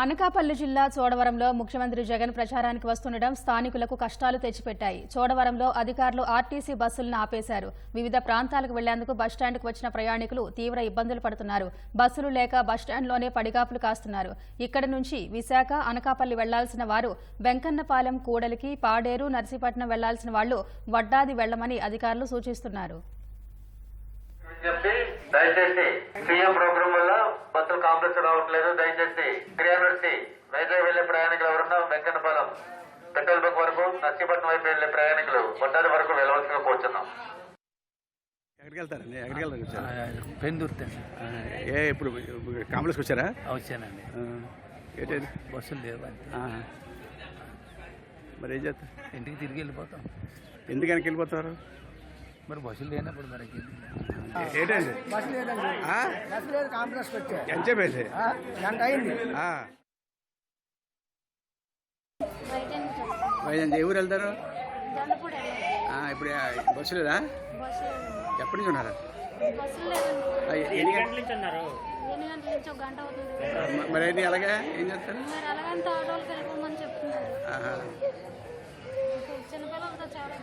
అనకాపల్లి జిల్లా చోడవరంలో ముఖ్యమంత్రి జగన్ ప్రచారానికి వస్తుండడం స్థానికులకు కష్టాలు తెచ్చిపెట్టాయి. చోడవరంలో అధికారులు ఆర్టీసీ బస్సులను ఆపేశారు. వివిధ ప్రాంతాలకు వెళ్ళేందుకు బస్టాండ్కు వచ్చిన ప్రయాణికులు తీవ్ర ఇబ్బందులు పడుతున్నారు. బస్సులు లేక బస్టాండ్లోనే పడిగాపులు కాస్తున్నారు. ఇక్కడి నుంచి విశాఖ అనకాపల్లి వెళ్ళాల్సిన వారు వెంకన్నపాలెం కూడలికి పాడేరు నర్సీపట్నం వెళ్ళాల్సిన వాళ్ళు వడ్డాది వెళ్ళమని అధికారులు సూచిస్తున్నారు. కాంప్లెక్స్ రావట్లేదు దయచేసి త్రీ హండ్రెడ్ సి వైజాగ్ వెళ్ళే ప్రయాణికులు ఎవరున్నా వెంకన్నపాలెం పెట్రోల్ బంక్ వరకు నర్సీపట్నం వైపు వెళ్ళే ప్రయాణికులు బొట్టాది వరకు వెళ్ళవలసిగా కోరుచున్నాం. ఎక్కడికి వెళ్తారండి? ఎక్కడికి వెళ్తారు వచ్చారు పెందుర్తి ఏ ఇప్పుడు కాంప్లెక్స్కి వచ్చారా? వచ్చానండి. ఆ, ఏంటది బస్సులు లేవండి. ఆ. మరి ఏం చేస్తారు? ఇంటికి తిరిగి వెళ్ళిపోతాం. ఎందుకు వెనక్కి వెళ్ళిపోతారు? మరి బస్సులు లేనప్పుడు మనకి ఏంటండి? బస్సు లేదు కాంప్లెక్స్ ఎంత చెప్పేసి అయింది. ఏ ఊరు వెళ్తారు? ఇప్పుడు బస్సు లేదా? ఎప్పటి నుంచి ఉన్నారా? మరి అయితే ఎలాగా? ఏం చేస్తారు? చిన్నపిల్లలతో చాలా